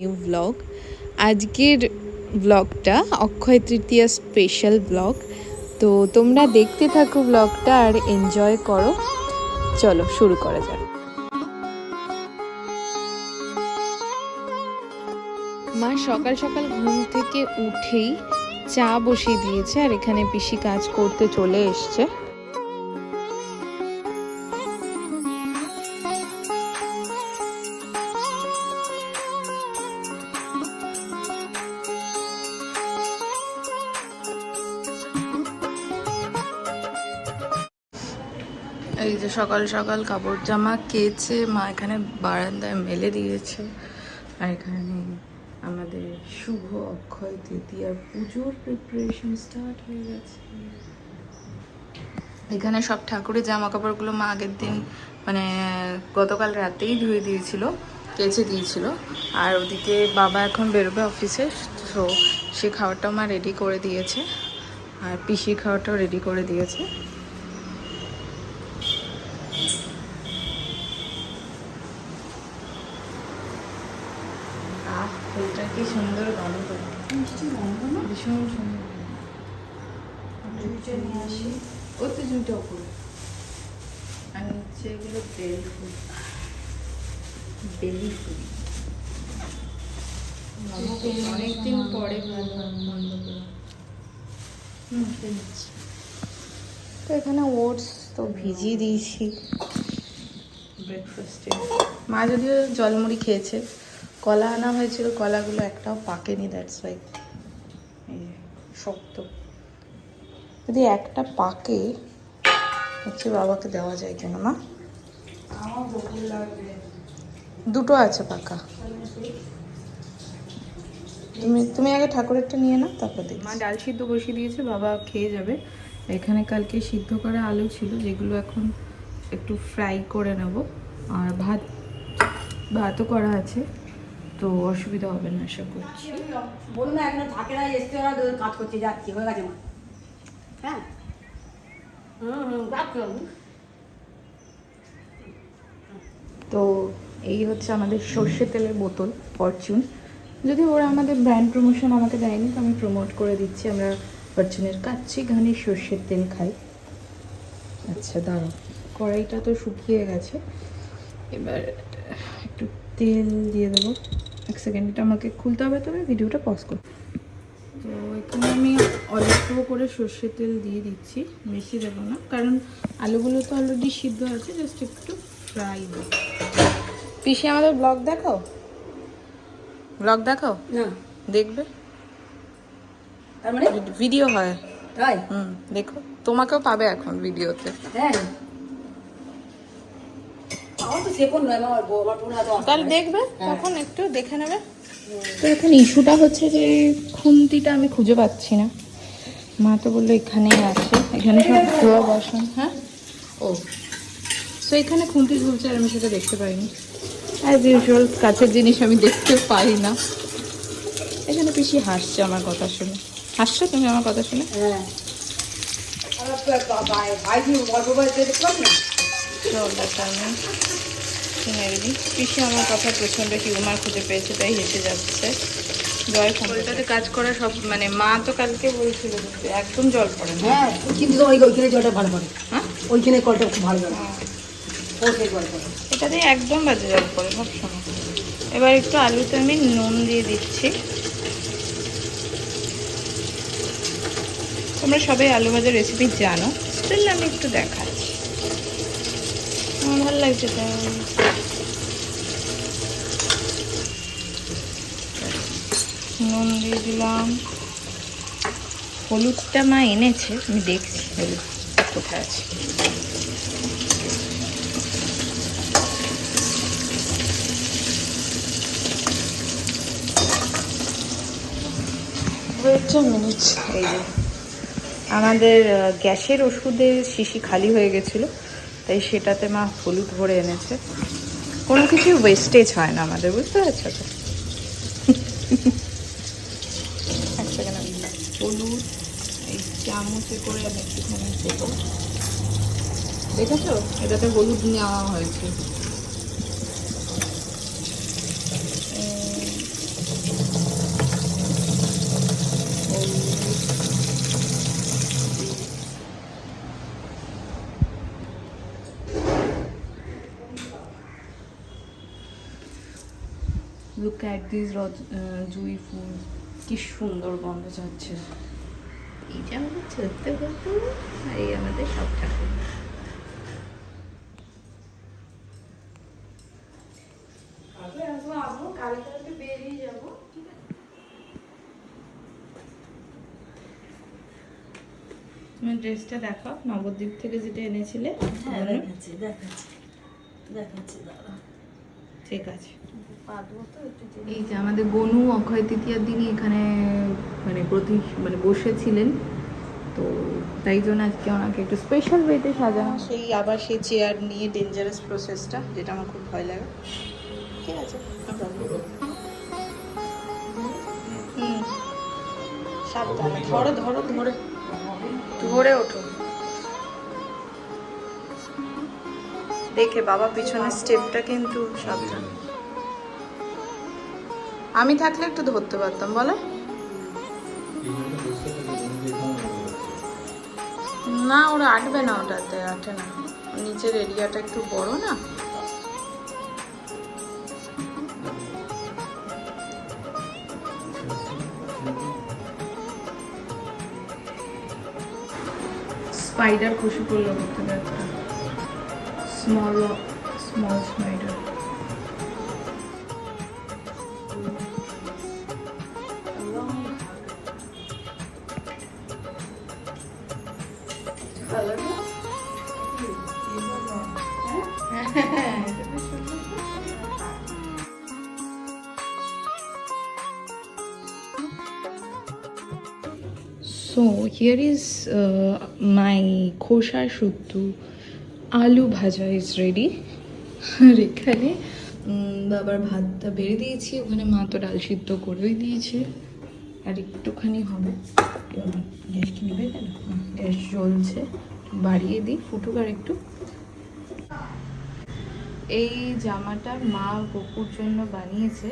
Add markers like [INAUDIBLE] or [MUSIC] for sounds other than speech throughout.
New blog. আজকের ব্লগটা Akshaya Tritiya special blog. তো তোমরা দেখতে থাকো ব্লগটা আর এনজয় করো। চলো শুরু করা যাক। মা সকাল সকাল ঘুম থেকে উঠেই চা বসিয়ে দিয়েছে আর এখানে পিসি কাজ করতে চলে এসছে। সকাল সকাল কাপড় জামা কেচে মা এখানে বারান্দায় মেলে দিয়েছে। আর এখানে আমাদের শুভ অক্ষয় তৃতীয়ার পুজোর প্রিপারেশন স্টার্ট হয়ে গেছে। এখানে সব ঠাকুরের জামা কাপড়গুলো মা আগের দিন মানে গতকাল রাতেই ধুয়ে দিয়েছিল, কেচে দিয়েছিল। আর ওদিকে বাবা এখন বেরোবে অফিসে, তো সে খাবারটা মা রেডি করে দিয়েছে। আর পিসির খাবারটাও রেডি করে দিয়েছে। আহ ফুলটা কি সুন্দর গন্ধ ভীষণ সুন্দর ওতে জুটো ফুল আর নিচে এগুলো বেল ফুল বেলি ফুল অনেকদিন পরে তো এখানে ওটস তো ভিজিয়ে দিয়েছি। ব্রেকফাস্টে মা যদিও জলমুড়ি খেয়েছে কলা আনা হয়েছিল কলাগুলো একটাও পাকেনি দ্যাটস ওয়াই শক্ত। যদি একটা পাকে হচ্ছে বাবাকে দেওয়া যায় কেন মা? দুটো আছে পাকা। তুমি তুমি আগে ঠাকুরেরটা নিয়ে নাও তারপর দেখ মা ডাল সিদ্ধ বসিয়ে দিয়েছে বাবা খেয়ে যাবে। এখানে কালকে সিদ্ধ করা আলু ছিল যেগুলো এখন একটু ফ্রাই করে নেব। আর ভাত ভাতও করা আছে তো অসুবিধা হবে না আশা করছি। বলুন না এখন থাকে এসছে ওরা কাজ করতে যাচ্ছি হয়ে গেছে হ্যাঁ? হুম হুম তো এই হচ্ছে আমাদের সর্ষে তেলের বোতল ফরচুন যদি ওরা আমাদের ব্র্যান্ড প্রমোশন আমাকে দেয়নি তো আমি প্রমোট করে দিচ্ছি আমরা ফরচুনের কাচ্চি ঘানি সর্ষের তেল খাই আচ্ছা দাঁড়াও। কড়াইটা তো শুকিয়ে গেছে। এবার একটু তেল দিয়ে দেবো। এক সেকেন্ড এটা আমাকে খুলতে হবে তবে ভিডিওটা পজ কর তো এখানে আমি অল্প করে সর্ষের তেল দিয়ে দিচ্ছি বেশি দেবো না। কারণ আলুগুলো তো অলরেডি সিদ্ধ আছে জাস্ট একটু ফ্রাই দেবো পিসি আমাদের ব্লগ দেখাও? ব্লগ দেখাও? না। দেখবে? তার মানে? ভিডিও হয়। তাই? হুম দেখো তোমাকেও পাবে এখন ভিডিওতে হ্যাঁ। তাহলে দেখবে তখন একটু দেখে নেবে। তো এখন ইস্যুটা হচ্ছে যে খুন্তিটা আমি খুঁজে পাচ্ছি না। মা তো বলল এখানেই আছে এখানে সব ধোয়া বসান হ্যাঁ? ও। তো এখানে খুন্তি ঝুলছে আর আমি সেটা দেখতে পাইনি। অ্যাজ ইউজুয়াল কাছের জিনিস আমি দেখতে পাই না। এখানে পিসি হাসছে আমার কথা শুনে। হাসছো তুমি আমার কথা শুনে? হ্যাঁ। পিসি আমার কথা প্রচণ্ড হিউমার খুঁজে পেয়েছে তাই হেসে যাচ্ছে। জয় কলটাতে কাজ করা সব মানে মা তো কালকে বলছিল যে একদম জল পড়ে না। হ্যাঁ কিন্তু ওই ওইখানে জলটা ভালো পড়ে। হ্যাঁ? ওইখানে কলটা খুব ভালো জল ও। জল পড়ে। এটাতে একদম বাজে জল পড়ে সব সময়। এবার একটু আলুতে আমি নুন দিয়ে দিচ্ছি। তোমরা সবাই আলু ভাজার রেসিপি জানো। স্টিল আমি একটু দেখাচ্ছি আমার ভালো লাগছে নুন দিয়ে দিলাম। হলুদটা মা এনেছে, আমি দেখছি হলুদ কোথায় আছে। ওয়েট মিনিট এই যে। আমাদের গ্যাসের ওষুধের শিশি খালি হয়ে গেছিল, তাই সেটাতে মা হলুদ ভরে এনেছে। কোনো কিছু ওয়েস্টেজ হয় না আমাদের, বুঝতে পারছ তো? [LAUGHS] হলুদ, এই চামচে করে আমি দেখেছ? এটাতে হলুদ নেওয়া হয়েছে। লুক অ্যাট দিস জুই ফুল কি সুন্দর গন্ধ যাচ্ছে। এই যে আমাদের ছোট্ট গল্প আর এই আমাদের সব ঠাকুর। তুমি ড্রেসটা দেখাও নবদ্বীপ থেকে যেটা এনেছিলে। হ্যাঁ দেখাচ্ছি দেখাচ্ছি দেখাচ্ছি দাদা ঠিক আছে। এই যে আমাদের গনু অক্ষয় তৃতীয়ার দিনই এখানে মানে প্রতি মানে বসেছিলেন। তো তাই জন্য আজকে ওনাকে একটু স্পেশাল ওয়েতে সাজানো। সেই আবার সেই চেয়ার নিয়ে ডেঞ্জারাস প্রসেসটা যেটা আমার খুব ভয় লাগে। ঠিক আছে হুম সাবধানে। ধরো ধরো। ধরে ধরে ওঠো। দেখে বাবা পিছনের স্টেপটা কিন্তু সাবধান। আমি থাকলে একটু ধরতে পারতাম, বলো। না, ওরা আটবে না ওটাতে, আটে না। নিচের এরিয়াটা একটু বড় না? স্পাইডার খুশি করল করতে একটা small small spider So here is uh, my খোসা শুদ্ধ আলু ভাজা ইজ রেডি আর এখানে বাবার ভাতটা বেড়ে দিয়েছি ওখানে মা তো ডাল সিদ্ধ করেই দিয়েছে আর একটুখানি হবে গ্যাস কি নেবে গ্যাস জ্বলছে। বাড়িয়ে দিই ফুটুক আর একটু। এই জামাটা মা গপুর জন্য বানিয়েছে।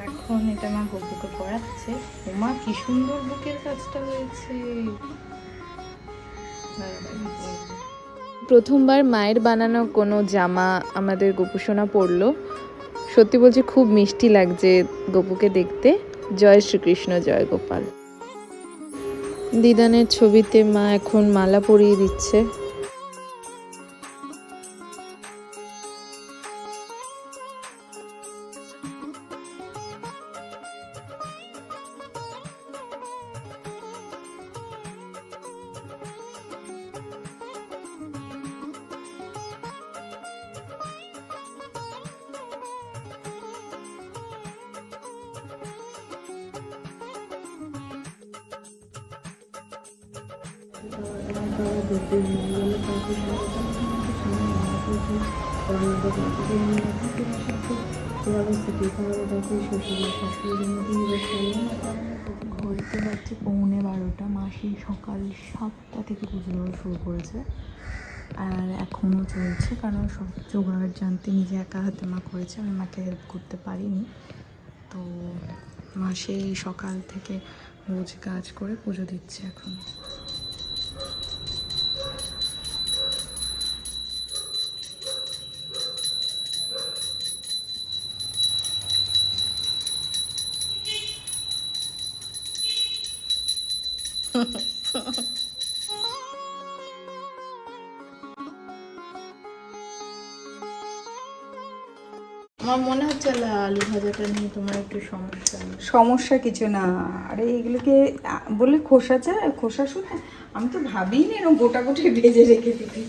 এখন এটা মা গপুকে পরাচ্ছে ওমা, কি সুন্দর বুকের কাজটা হয়েছে। প্রথমবার মায়ের বানানো কোনো জামা আমাদের গোপুসোনা পরলো। সত্যি বলছি, খুব মিষ্টি লাগছে গপুকে দেখতে। জয় শ্রীকৃষ্ণ, জয় গোপাল। দিদানের ছবিতে মা এখন মালা পরিয়ে দিচ্ছে। ঘুরতে পারছি পৌনে বারোটা। মাসি সকাল সাতটা থেকে পুজো দেওয়া শুরু করেছে। আর এখনও চলছে, কারণ সব জোগাড় জানতে নিজে একা হাতে মা করেছে, আমি মাকে হেল্প করতে পারিনি। তো মা সেই সকাল থেকে রোজ কাজ করে পুজো দিচ্ছে এখন। আমার মনে হচ্ছে আলু ভাজাটা নিয়ে তোমার একটু সমস্যা সমস্যা কিছু না। আরে এগুলোকে বলে খোসা চা খোসা শুনে আমি তো ভাবিনি এরকম গোটা গোটা ভেজে রেখে দিতে।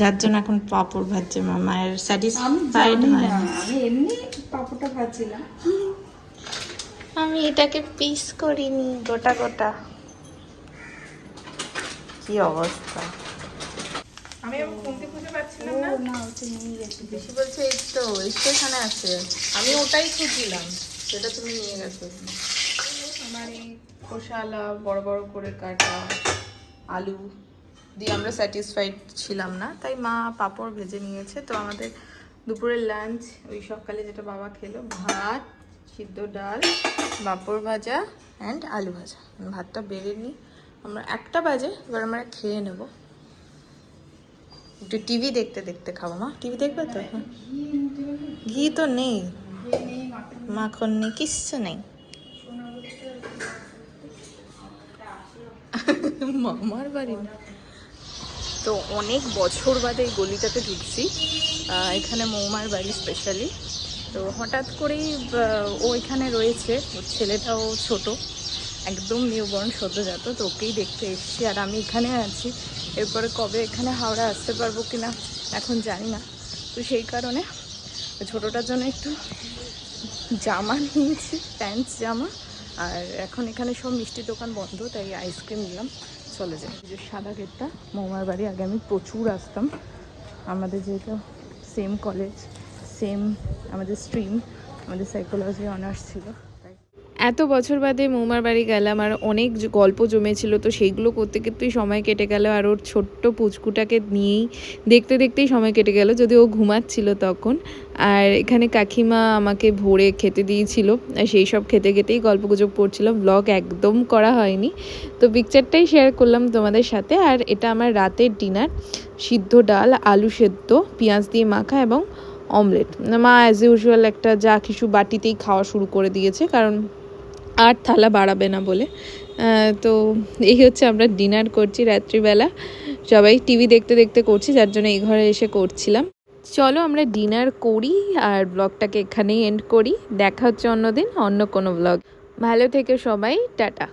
যার জন্য এখন পাপড় ভাজছে মা মায়ের স্যাটিসফাইড হয়। আমি এমনি পাপড়টা ভাজছিলাম। আমি এটাকে পিস করিনি গোটা গোটা। কি অবস্থা? আমি আবার খুঁজে খুঁজে পাচ্ছিলাম না। না হচ্ছে নিয়ে গেছি। বেশি বলছে এই তো স্টেশনে আছে। আমি ওটাই খুঁজছিলাম সেটা তুমি নিয়ে গেছো। আমার এই খোসালা বড় বড় করে কাটা আলু দিয়ে আমরা স্যাটিসফাইড ছিলাম না। তাই মা পাঁপড় ভেজে নিয়েছে। তো আমাদের দুপুরের লাঞ্চ ওই সকালে যেটা বাবা খেলো ভাত সিদ্ধ ডাল পাঁপড় ভাজা অ্যান্ড আলু ভাজা। ভাতটা বেড়ে নিই। আমরা একটা বাজে, এবার আমরা খেয়ে নেব। একটু টিভি দেখতে দেখতে খাব, মা। টিভি দেখবে তো? হ্যাঁ। ঘি তো নেই। মাখন নেই, কিচ্ছু নেই। মামার বাড়ি। তো অনেক বছর বাদে এই গলিটাতে ঢুকছি। এখানে মৌমার বাড়ি স্পেশালি তো হঠাৎ করেই ও এখানে রয়েছে। ওর ছেলেটাও ছোট। একদম নিউবর্ন সদ্যজাত, তো ওকেই দেখতে এসেছি। আর আমি এখানে আছি। এরপরে কবে এখানে হাওড়া আসতে পারব কি না এখন জানি না। তো সেই কারণে ছোটোটার জন্য একটু জামা নিয়েছি প্যান্টস জামা। আর এখন এখানে সব মিষ্টি দোকান বন্ধ, তাই আইসক্রিম নিলাম। চলে যাই। যে সাদা গেটটা, মৌমার বাড়ি। আগে আমি প্রচুর আসতাম। আমাদের যেহেতু সেম কলেজ সেম আমাদের স্ট্রিম আমাদের সাইকোলজি অনার্স ছিল। এত বছর বাদে মৌমার বাড়ি গেলাম আর অনেক গল্প জমেছিল, তো সেইগুলো করতে করতেই সময় কেটে গেল আর ওর ছোট্ট পুচকুটাকে নিয়েই দেখতে দেখতেই সময় কেটে গেল, যদি ও ঘুমাচ্ছিল তখন। আর এখানে কাকিমা আমাকে ভোরে খেতে দিয়েছিল সেই সব খেতে খেতেই গল্পগুজব করছিলাম ব্লগ একদম করা হয়নি। তো পিকচারটাই শেয়ার করলাম তোমাদের সাথে, আর এটা আমার রাতের ডিনার সিদ্ধ ডাল, আলু সেদ্ধ, পেঁয়াজ দিয়ে মাখা এবং অমলেট মা অ্যাজ ইউজুয়াল একটা যা কিছু বাটিতেই খাওয়া শুরু করে দিয়েছে, কারণ আর থালা বাড়াবে না বলে। তো এই হচ্ছে আমরা ডিনার করছি রাত্রিবেলা। সবাই টিভি দেখতে দেখতে করছি, যার জন্য এই ঘরে এসে করছিলাম। চলো আমরা ডিনার করি আর ব্লগটাকে এখানেই এন্ড করি। দেখা হচ্ছে অন্যদিন অন্য কোনো ব্লগ। ভালো থেকে সবাই, টাটা।